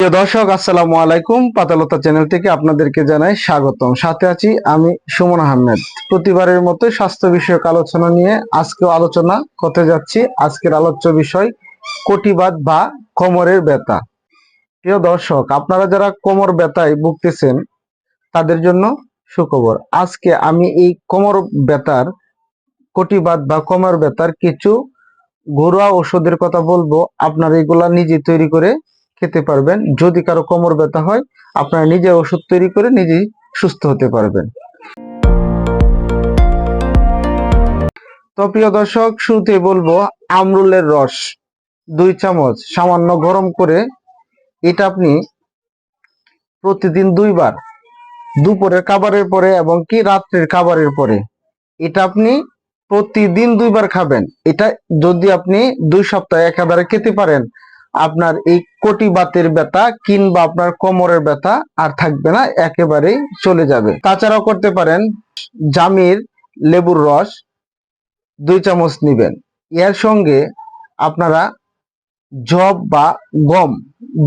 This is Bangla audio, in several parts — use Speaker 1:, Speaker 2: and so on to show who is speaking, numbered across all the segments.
Speaker 1: প্রিয় দর্শক, আসসালামু আলাইকুম। পাতালতা চ্যানেল থেকে আপনাদেরকে জানাই স্বাগতম। সাথে আছি আমি সুমন আহমেদ। প্রতিবারের মতো স্বাস্থ্য বিষয়ক আলোচনা নিয়ে আজকেও আলোচনা করতে যাচ্ছি। আজকের আলোচ্য বিষয়, কটিবাদ বা কোমরের ব্যথা। প্রিয় দর্শক, আপনারা যারা কোমর ব্যথায় ভুগতেছেন, তাদের জন্য সুখবর। আজকে আমি এই কোমর ব্যথার, কটিবাদ বা কোমর ব্যথার কিছু ঘরোয়া ওষুধের কথা বলব। আপনারা এগুলা নিজে তৈরি করে খেতে পারবেন। যদি কারও কোমর ব্যথা হয়, আপনারা নিজে ওষুধ তৈরি করে নিজেই সুস্থ হতে পারবেন। তো প্রিয় দর্শক শুরুতে বলব, আমরুলের রস দুই চামচ সামান্য গরম করে এটা আপনি প্রতিদিন দুইবার, দুপুরের খাবারের পরে এবং কি রাত্রের খাবারের পরে। এটা আপনি প্রতিদিন দুইবার খাবেন। এটা যদি আপনি দুই সপ্তাহে একেবারে খেতে পারেন আপনার এই কোটি বাতের ব্যথা কিংবা আপনার কোমরের ব্যথা আর থাকবে না, একেবারেই চলে যাবে। তাছাড়াও করতে পারেন জামির লেবুর রস, দুই চামচ নেবেন। এর সঙ্গে আপনারা জব বা গম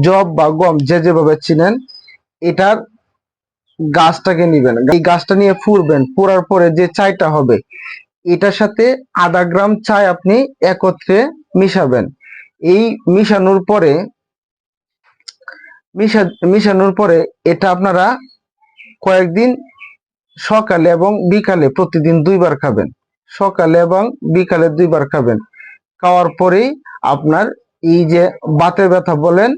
Speaker 1: জব বা গম যে যেভাবে চিনেন, এটার গাছটাকে নিবেন। এই গাছটা নিয়ে ফুরবেন, ফুরার পরে যে চাইটা হবে, এটার সাথে আধা গ্রাম চাই আপনি একত্রে মিশাবেন। এই মিশানোর পরে, মিশা, মিশানোর পরে এটা আপনারা কয়েকদিন সকালে এবং বিকালে প্রতিদিন দুইবার খাবেন। সকালে এবং বিকালে দুইবার খাবেন। খাওয়ার পরেই আপনার এই যে বাতের ব্যথা বলেন,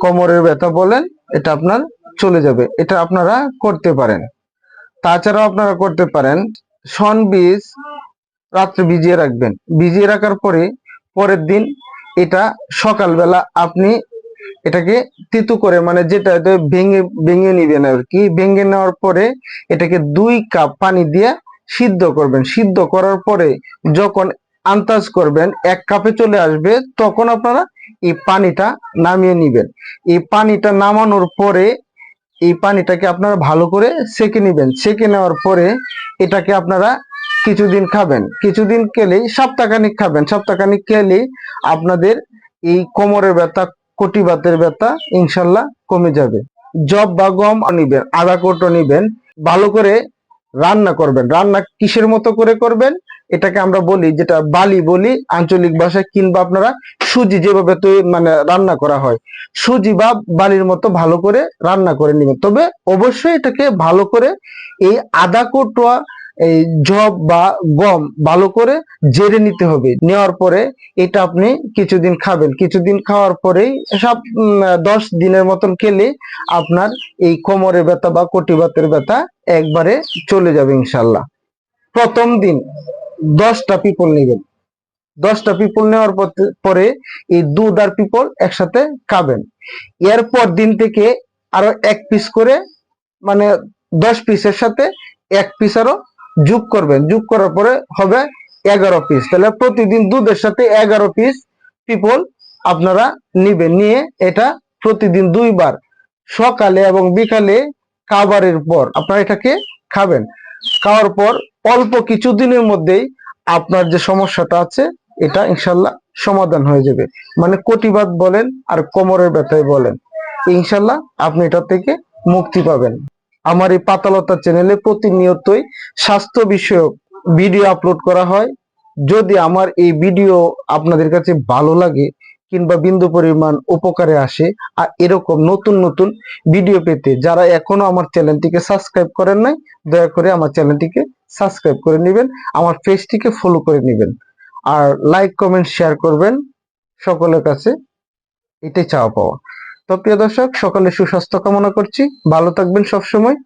Speaker 1: কোমরের ব্যথা বলেন, এটা আপনার চলে যাবে। এটা আপনারা করতে পারেন। তাছাড়াও আপনারা করতে পারেন শন বীজ রাত্রে ভিজিয়ে রাখবেন। ভিজিয়ে রাখার পরে পরের দিন এটা সকালবেলা আপনি এটাকে তিতু করে মানে যেটা ভেঙে ভেঙে নিবেন আর কি, ভেঙে নেওয়ার পরে এটাকে দুই কাপ পানি দিয়ে সিদ্ধ করবেন। সিদ্ধ করার পরে যখন আন্দাজ করবেন, এক কাপে চলে আসবে, তখন আপনারা এই পানিটা নামিয়ে নিবেন। এই পানিটা নামানোর পরে এই পানিটাকে আপনারা ভালো করে সেকে নিবেন। সেকে নেওয়ার পরে এটাকে আপনারা কিছুদিন খাবেন। কিছুদিন খেলেই সপ্তাহখানিক খাবেন। সপ্তাহখানিক খেলেই আপনাদের এই কোমরের ব্যথা কোটি বাতের ব্যথা ইনশাল্লাহ কমে যাবে। জব বা গম নিবেন, আদা কোটো নিবেন, ভালো করে রান্না করবেন। রান্না কিসের মতো করে করবেন? এটাকে আমরা বলি, যেটা বালি বলি, আঞ্চলিক ভাষায় কিংবা আপনারা সুজি যেভাবে তৈরি মানে রান্না করা হয়, সুজি বা বালির মতো ভালো করে রান্না করে নেবেন। তবে অবশ্যই এটাকে ভালো করে এই আধা কোটোয়া এই জব বা গম ভালো করে জেরে নিতে হবে। নেওয়ার পরে এটা আপনি কিছুদিন খাবেন। কিছুদিন খাওয়ার পরেই সব দশ দিনের মতন খেলে আপনার এই কোমরের ব্যথা বা কটিবাতের ব্যথা একবারে চলে যাবে ইনশাল্লাহ প্রথম দিন দশটা পিপল নেবেন। দশটা পিপল নেওয়ার পর- এই দুধ আর পিপল একসাথে খাবেন। এরপর দিন থেকে আরও এক পিস করে মানে দশ পিসের সাথে এক পিস আরও যোগ করবেন, যোগ করার পরে হবে এগারো পিস তাহলে প্রতিদিন দুধের সাথে এগারো পিস পিপল আপনারা নিবেন। নিয়ে এটা প্রতিদিন দুইবার, সকালে এবং বিকালে খাবারের পর আপনারা এটাকে খাবেন। খাওয়ার পর অল্প কিছু দিনের মধ্যেই আপনার যে সমস্যাটা আছে, এটা ইনশাল্লাহ সমাধান হয়ে যাবে। মানে কটিবাদ বলেন আর কোমরের ব্যথায় বলেন, ইনশাল্লাহ আপনি এটা থেকে মুক্তি পাবেন। আমার এই পাতালতা চ্যানেলে প্রতিনিয়তই স্বাস্থ্য বিষয়ক ভিডিও আপলোড করা হয়। যদি আমার এই ভিডিও আপনাদের কাছে ভালো লাগে কিংবা বিন্দু পরিমাণ উপকারে আসে, আর এরকম নতুন নতুন ভিডিও পেতে যারা এখনও আমার চ্যানেলটিকে সাবস্ক্রাইব করেন নাই, দয়া করে আমার চ্যানেলটিকে সাবস্ক্রাইব করে নেবেন, আমার পেজটিকে ফলো করে নেবেন। আর লাইক কমেন্ট শেয়ার করবেন সকলের কাছে এটাই চাওয়া পাওয়া। তো প্রিয় দর্শক সকলে সুস্বাস্থ্য কামনা করছি। ভালো থাকবেন সবসময়।